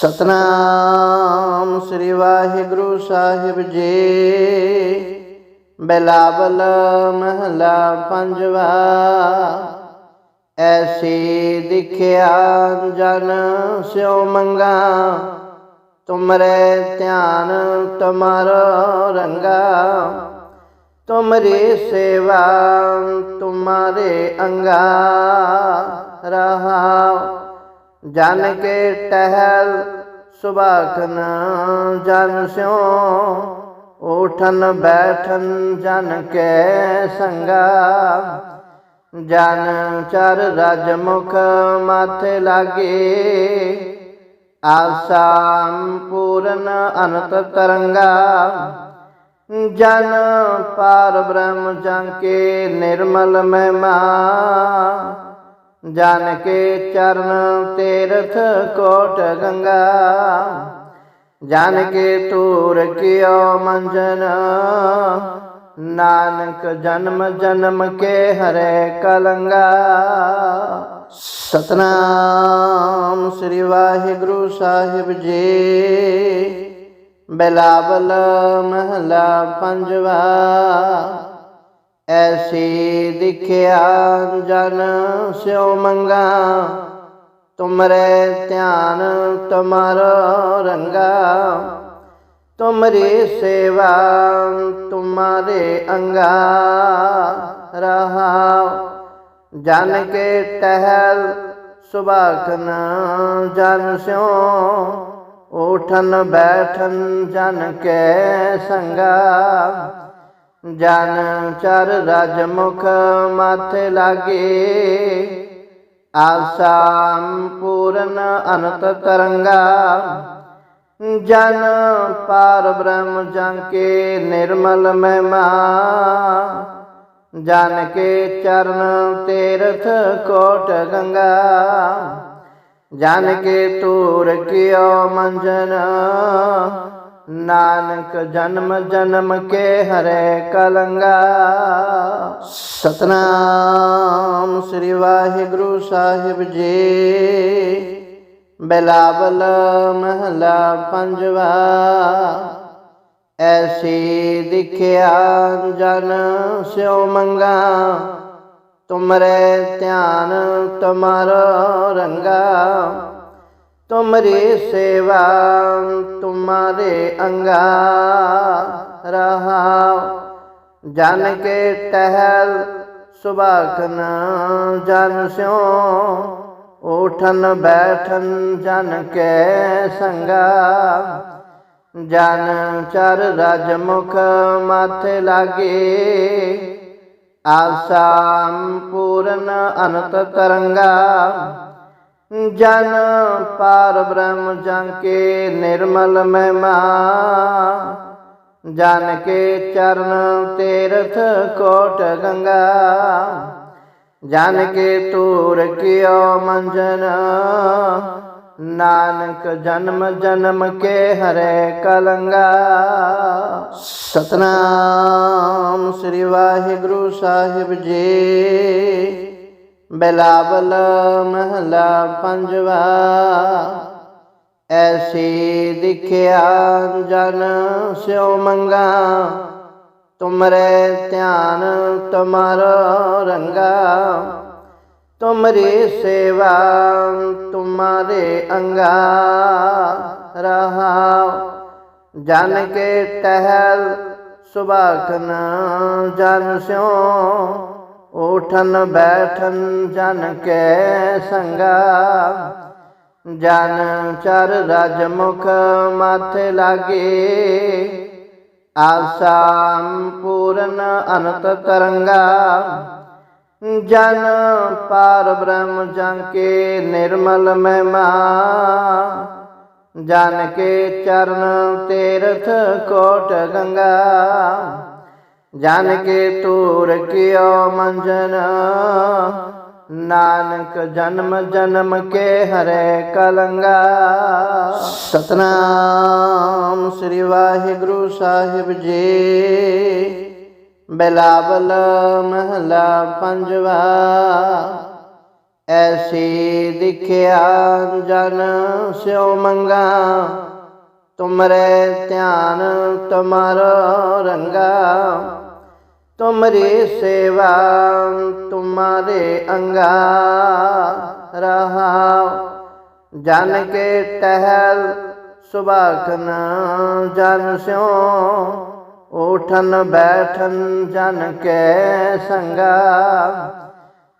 ਸਤਨਾਮ ਸ੍ਰੀ ਵਾਹਿਗੁਰੂ ਸਾਹਿਬ ਜੀ। ਬਿਲਾਵਲ ਮਹਲਾ ਪੰਜਵਾ, ਐਸੀ ਦਿਖਿਆ ਜਨ ਸਿਉ ਮੰਗਾ, ਤੁਮਰੇ ਧਿਆਨ ਤੁਮਾਰੋ ਰੰਗਾ। ਤੁਮਰੀ ਸੇਵਾ ਤੁਮਾਰੇ ਅੰਗਾ, ਰਹਾ ਜਨ ਕੇ ਟਹਿਲ ਸੁਭਾਖਨ, ਜਨ ਸਿਉ ਉਠਨ ਬੈਠਨ, ਜਨ ਕੇ ਸੰਗਾ। ਜਨ ਚਰ ਰਜ ਮੁਖ ਮਾਥੇ ਲਾਗੇ ਆਸਾਮ ਪੂਰਨ ਅਨੰਤ ਤਰੰਗਾ। ਜਨ ਪਾਰ ਬ੍ਰਹਮ ਜਨ ਕੇ ਨਿਰਮਲ ਮਹਿਮਾ। ਜਨ ਕੇ ਚਰਨ ਤੀਰਥ ਕੋਟ ਗੰਗਾ। ਜਨ ਕੇ ਤੂਰ ਕਿਓ ਮੰਜਨ। ਨਾਨਕ ਜਨਮ ਜਨਮ ਕੇ ਹਰੇ ਕਲੰਗਾ। ਸਤਨਾਮ ਸ੍ਰੀ ਵਾਹਿਗੁਰੂ ਸਾਹਿਬ ਜੀ। ਬਿਲਾਵਲ ਮਹਲਾ ਪੰਜਵਾ। ਐਸੀ ਦਿਖਿਆ ਜਨ ਸਿਉ ਮੰਗਾ, ਤੁਮਰੇ ਧਿਆਨ ਤੁਮਾਰੋ ਰੰਗਾ। ਤੁਮਰੀ ਸੇਵਾ ਤੁਮਾਰੇ ਅੰਗਾ ਰਹਾ ਜਨ ਕੇ ਟਹਿਲ ਸੁਭਾਖਨ ਜਨ ਸਿਉ। ਉਠਨ ਬੈਠਨ ਜਨ ਕੇ ਸੰਗਾ। ਜਨ ਚਰ ਰਜ ਮੁਖ ਮਾਥੇ ਲਾਗੇ। ਆਸਾਮ ਪੂਰਨ ਅਨੰਤ ਤਰੰਗਾ। ਜਨ ਪਾਰ ਬ੍ਰਹਮ ਜਨ ਕੇ ਨਿਰਮਲ ਮਹਿਮਾ। ਜਨ ਕੇ ਚਰਨ ਤੀਰਥ ਕੋਟ ਗੰਗਾ। ਜਨ ਕੇ ਤੂਰ ਕਿਓ ਮੰਜਨ। ਨਾਨਕ ਜਨਮ ਜਨਮ ਕੇ ਹਰੇ ਕਲੰਗਾ। ਸਤਨਾਮ ਸ੍ਰੀ ਵਾਹਿਗੁਰੂ ਸਾਹਿਬ ਜੀ। ਬਿਲਾਵਲ ਮਹਲਾ ਪੰਜਵਾ। ਐਸੀ ਦਿਖਿਆ ਜਨ ਸਿਉ ਮੰਗਾ। ਤੁਮਰੇ ਧਿਆਨ ਤੁਮਾਰੋ ਰੰਗਾ। ਤੁਮਰੀ ਸੇਵਾ, ਤੁਮਾਰੇ ਅੰਗਾ ਰਹਾ ਜਨ ਕੇ ਟਹਿਲ ਸੁਭਾਖਨ ਜਨ ਸਿਉ। ਉਠਨ ਬੈਠਨ ਜਨ ਕੇ ਸੰਗਾ। ਜਨ ਚਰ ਰਜ ਮੁਖ ਮਾਥੇ ਲਾਗੇ। ਆਸਾਮ ਪੂਰਨ ਅਨੰਤ ਤਰੰਗਾ। ਜਨ ਪਾਰ ਬ੍ਰਹਮ ਜਨ ਕੇ ਨਿਰਮਲ ਮਹਿਮਾ। ਜਨ ਕੇ ਚਰਨ ਤੀਰਥ ਕੋਟ ਗੰਗਾ। ਜਨ ਕੇ ਤੂਰ ਕਿਓ ਮੰਜਨ। ਨਾਨਕ ਜਨਮ ਜਨਮ ਕੇ ਹਰੇ ਕਲੰਗਾ। ਸਤਨਾਮ ਸ੍ਰੀ ਵਾਹਿਗੁਰੂ ਸਾਹਿਬ ਜੀ। ਬਿਲਾਵਲ ਮਹਲਾ ਪੰਜਵਾ, ਐਸੀ ਦਿਖਿਆ ਜਨ ਸਿਉ ਮੰਗਾ, ਤੁਮਰੇ ਧਿਆਨ ਤੁਮਾਰੋ ਰੰਗਾ, ਤੁਮਰੀ ਸੇਵਾ ਤੁਮਾਰੇ ਅੰਗਾ, ਰਹਾ ਜਨ ਕੇ ਟਹਿਲ ਸੁਭਾਖਨ ਜਨ ਸਿਉ ਉਠਨ ਬੈਠਨ ਜਨ ਕੇ ਸੰਗਾ। ਜਨ ਚਰ ਰਜ ਮੁਖ ਮਾਥੇ ਲਾਗੇ। ਆਸਾਮ ਪੂਰਨ ਅਨੰਤ ਤਰੰਗਾ। ਜਨ ਪਾਰ ਬ੍ਰਹਮ ਜਨ ਕੇ ਨਿਰਮਲ ਮਹਿਮਾ। ਜਨ ਕੇ ਚਰਨ ਤੀਰਥ ਕੋਟ ਗੰਗਾ। ਜਨ ਕੇ ਤੂਰ ਕਿਓ ਮੰਜਨ। ਨਾਨਕ ਜਨਮ ਜਨਮ ਕੇ ਹਰੇ ਕਲੰਗਾ। ਸਤਨਾਮ ਸ੍ਰੀ ਵਾਹਿਗੁਰੂ ਸਾਹਿਬ ਜੀ। ਬਿਲਾਵਲ ਮਹਲਾ ਪੰਜਵਾ। ਐਸੀ ਦਿਖਿਆ ਜਨ ਸਿਉ ਮੰਗਾ। ਤੁਮਰੇ ਧਿਆਨ ਤੁਮਾਰੋ ਰੰਗਾ ਤੁਮਰੀ ਸੇਵਾ ਤੁਮਾਰੇ ਅੰਗਾ ਰਹਾ ਜਨ ਕੇ ਟਹਿਲ ਸੁਭਾਖਨ ਜਨ ਸਿਉ ਉਠਨ ਬੈਠਨ ਜਨ ਕੇ ਸੰਗਾ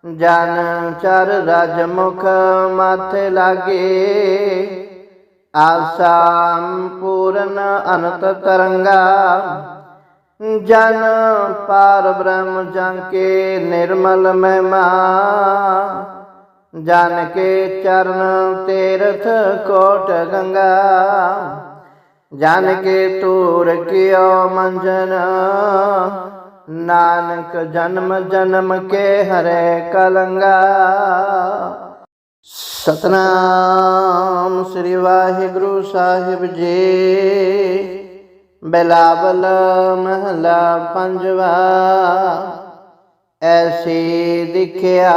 ਜਨ ਚਰ ਰਜ ਮੁਖ ਮਾਥੇ ਲਾਗੇ ਆਸਾਮ ਪੂਰਨ ਅਨੰਤ ਤਰੰਗਾ, ਜਨ ਪਾਰ ਬ੍ਰਹਮ ਜਨ ਕੇ ਨਿਰਮਲ ਮਹਿਮਾ, ਜਨ ਕੇ ਚਰਨ ਤੀਰਥ ਕੋਟ ਗੰਗਾ, ਜਨ ਕੇ ਤੂਰ ਕਿਓ ਮੰਜਨ, ਨਾਨਕ ਜਨਮ ਜਨਮ ਕੇ ਹਰੇ ਕਲੰਗਾ। ਸਤਨਾਮ ਸ੍ਰੀ ਵਾਹਿਗੁਰੂ ਸਾਹਿਬ ਜੀ। ਬਿਲਾਵਲ ਮਹਲਾ ਪੰਜਵਾ। ਐਸੀ ਦਿਖਿਆ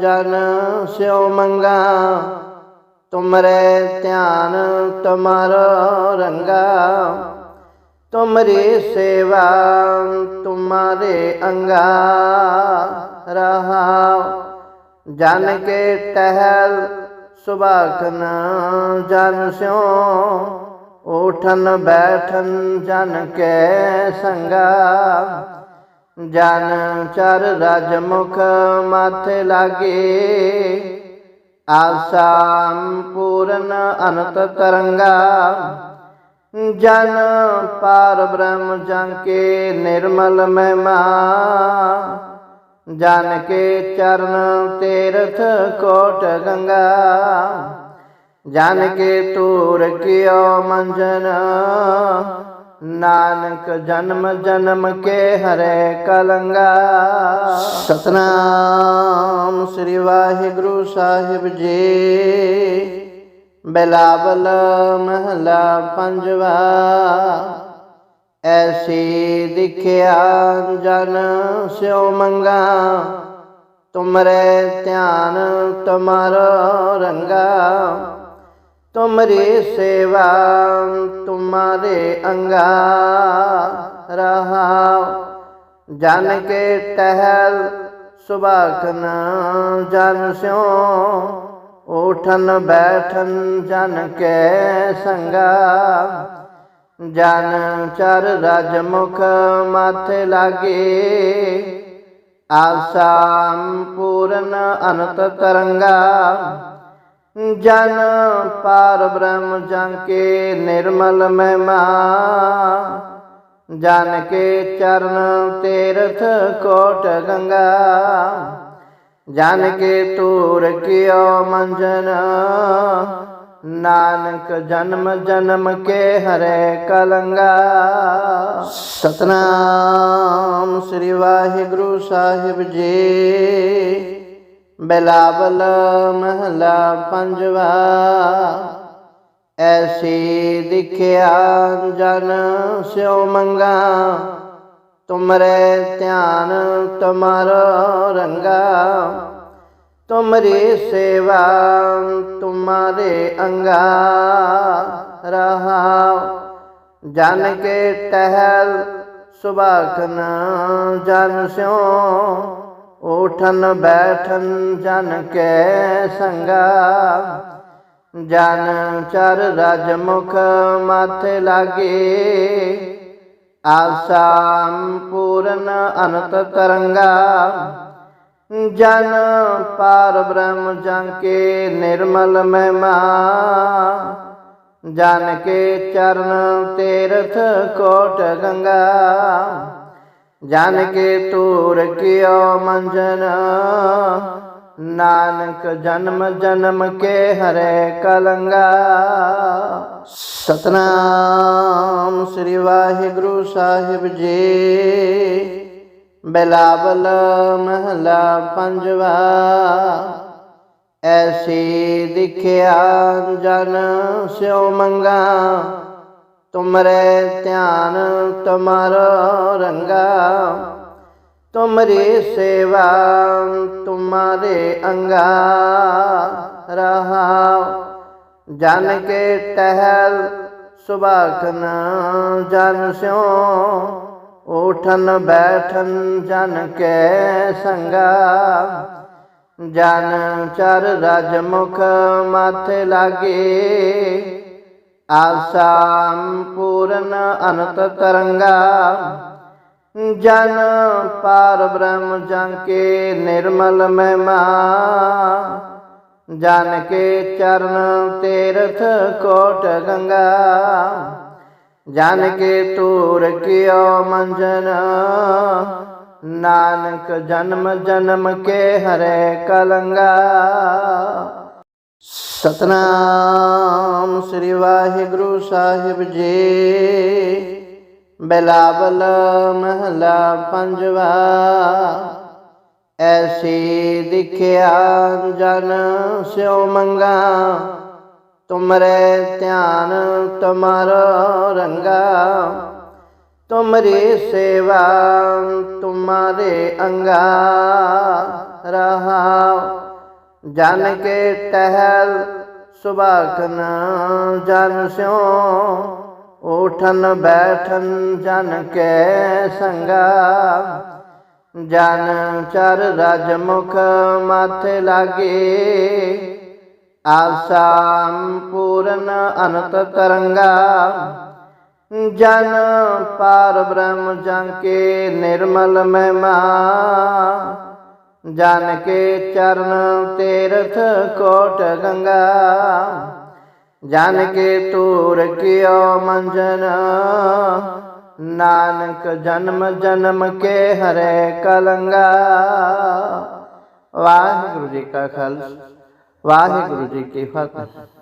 ਜਨ ਸਿਉ ਮੰਗਾ। ਤੁਮਰੇ ਧਿਆਨ ਤੁਮਾਰੋ ਰੰਗਾ। ਤੁਮਰੀ ਸੇਵਾ ਤੁਮਾਰੇ ਅੰਗਾ। ਰਹਾ ਜਨ ਕੇ ਟਹਿਲ ਸੁਭਾਖਨ ਜਨ ਸਿਉ, ਉਠਨ ਬੈਠਨ ਜਨ ਕੇ ਸੰਗਾ। ਜਨ ਚਰ ਰਜ ਮੁਖ ਮਾਥੇ ਲਾਗੇ ਆਸਾਮ ਪੂਰਨ ਅਨੰਤ ਤਰੰਗਾ। ਜਨ ਪਾਰ ਬ੍ਰਹਮ ਜਨ ਕੇ ਨਿਰਮਲ ਮਹਿਮਾ ਜਨ ਕੇ ਚਰਨ ਤੀਰਥ ਕੋਟ ਗੰਗਾ। ਜਨ ਕੇ ਤੂਰ ਕਿਓ ਮੰਜਨ, ਨਾਨਕ ਜਨਮ ਜਨਮ ਕੇ ਹਰੇ ਕਲੰਗਾ। ਸਤਨਾਮ ਸ੍ਰੀ ਵਾਹਿਗੁਰੂ ਸਾਹਿਬ ਜੀ। ਬਿਲਾਵਲ ਮਹਲਾ ਪੰਜਵਾ। ਐਸੀ ਦਿਖਿਆ ਜਨ ਸਿਉ ਮੰਗਾ ਤੁਮਰੇ ਧਿਆਨ ਤੁਮਾਰੋ ਰੰਗਾ ਤੁਮਰੀ ਸੇਵਾ ਤੁਮਾਰੇ ਅੰਗਾ ਰਹਾ ਜਨ ਕੇ ਟਹਿਲ ਸੁਭਾਖਨ ਜਨ ਸਿਉ ਉਠਨ ਬੈਠਨ ਜਨ ਕੇ ਸੰਗਾ ਜਨ ਚਰ ਰਜ ਮੁਖ ਮਾਥੇ ਲਾਗੇ। ਆਸਾਮ ਪੂਰਨ ਅਨੰਤ ਤਰੰਗਾ। ਜਨ ਪਾਰ ਬ੍ਰਹਮ ਜਨ ਕੇ ਨਿਰਮਲ ਮਹਿਮਾ। ਜਨ ਕੇ ਚਰਨ ਤੀਰਥ ਕੋਟ ਗੰਗਾ। ਜਨ ਕੇ ਤੂਰ ਕਿਓ ਮੰਜਨ। ਨਾਨਕ ਜਨਮ ਜਨਮ ਕੇ ਹਰੇ ਕਲੰਗਾ। ਸਤਨਾਮ ਸ੍ਰੀ ਵਾਹਿਗੁਰੂ ਸਾਹਿਬ ਜੀ। ਬਿਲਾਵਲ ਮਹਲਾ ਪੰਜਵਾ। ਐਸੀ ਦਿਖਿਆ ਜਨ ਸਿਉ ਮੰਗਾ। ਤੁਮਰੇ ਧਿਆਨ ਤੁਮਾਰੋ ਰੰਗਾ। ਤੁਮਰੀ ਸੇਵਾ, ਤੁਮਾਰੇ ਅੰਗਾ ਰਹਾ ਜਨ ਕੇ ਟਹਿਲ ਸੁਭਾਖਨ, ਜਨ ਸਿਉ। ਉਠਨ ਬੈਠਨ ਜਨ ਕੇ ਸੰਗਾ। ਜਨ ਚਰ ਰਜ ਮੁਖ ਮਾਥੇ ਲਾਗੇ। ਆਸਾਮ ਪੂਰਨ ਅਨੰਤ ਤਰੰਗਾ। ਜਨ ਪਾਰ ਬ੍ਰਹਮ ਜਨ ਕੇ ਨਿਰਮਲ ਮਹਿਮਾ। ਜਨ ਕੇ ਚਰਨ ਤੀਰਥ ਕੋਟ ਗੰਗਾ। ਜਨ ਕੇ ਤੂਰ ਕਿਓ ਮੰਜਨ। ਨਾਨਕ ਜਨਮ ਜਨਮ ਕੇ ਹਰੇ ਕਲੰਗਾ। ਸਤਨਾਮ ਸ੍ਰੀ ਵਾਹਿਗੁਰੂ ਸਾਹਿਬ ਜੀ। ਬਿਲਾਵਲ ਮਹਲਾ ਪੰਜਵਾ। ਐਸੀ ਦਿਖਿਆ ਜਨ ਸਿਉ ਮੰਗਾ। ਤੁਮਰੇ ਧਿਆਨ ਤੁਮਾਰੋ ਰੰਗਾ। ਤੁਮਰੀ ਸੇਵਾ ਤੁਮਾਰੇ ਅੰਗਾ। ਰਹਾ ਜਨ ਕੇ ਟਹਿਲ ਸੁਭਾਖਨ ਜਨ ਸਿਓ ਉਠਨ ਬੈਠਨ ਜਨ ਕੇ ਸੰਗਾ। ਜਨ ਚਰ ਰਜ ਮੁਖ ਮਾਥੇ ਲਾਗੇ। ਆਸਾਮ ਪੂਰਨ ਅਨੰਤ ਤਰੰਗਾ। ਜਨ ਪਾਰ ਬ੍ਰਹਮ ਜਨ ਕੇ ਨਿਰਮਲ ਮਹਿਮਾ। ਜਨ ਕੇ ਚਰਨ ਤੀਰਥ ਕੋਟ ਗੰਗਾ। ਜਨ ਕੇ ਤੂਰ ਕਿਉ ਮੰਜਨ, ਨਾਨਕ ਜਨਮ ਜਨਮ ਕੇ ਹਰੇ ਕਲੰਗਾ। ਸਤਨਾਮ ਸ੍ਰੀ ਵਾਹਿਗੁਰੂ ਸਾਹਿਬ ਜੀ। ਬਿਲਾਵਲ ਮਹਲਾ ਪੰਜਵਾ, ਐਸੀ ਦਿਖਿਆ ਜਨ ਸਿਉ ਮੰਗਾ। ਤੁਮਰੇ ਧਿਆਨ ਤੁਮਾਰੋ ਰੰਗਾ ਤੁਮਰੀ ਸੇਵਾ ਤੁਮਾਰੇ ਅੰਗਾ ਰਹਾ ਜਨ ਕੇ ਟਹਿਲ ਸੁਭਾਖਨ ਜਨ ਸਿਓ ਉਠਨ ਬੈਠਨ ਜਨ ਕੇ ਸੰਗਾ ਜਨ ਚਰ ਰਜ ਮੁਖ ਮਾਥੇ ਲਾਗੇ ਆਸਾਮ ਪੂਰਨ ਅਨੰਤ ਤਰੰਗਾ, ਜਨ ਪਾਰ ਬ੍ਰਹਮ ਜਨ ਕੇ ਨਿਰਮਲ ਮਹਿਮਾ, ਜਨ ਕੇ ਚਰਨ ਤੀਰਥ ਕੋਟ ਗੰਗਾ, ਜਨ ਕੇ ਤੂਰ ਕਿਓ ਮੰਜਨ, ਨਾਨਕ ਜਨਮ ਜਨਮ ਕੇ ਹਰੇ ਕਲੰਗਾ। ਵਾਹਿਗੁਰੂ ਜੀ ਕਾ ਖਾਲਸਾ। ਵਾਹਿਗੁਰੂ ਜੀ ਕੀ ਫਤਿਹ।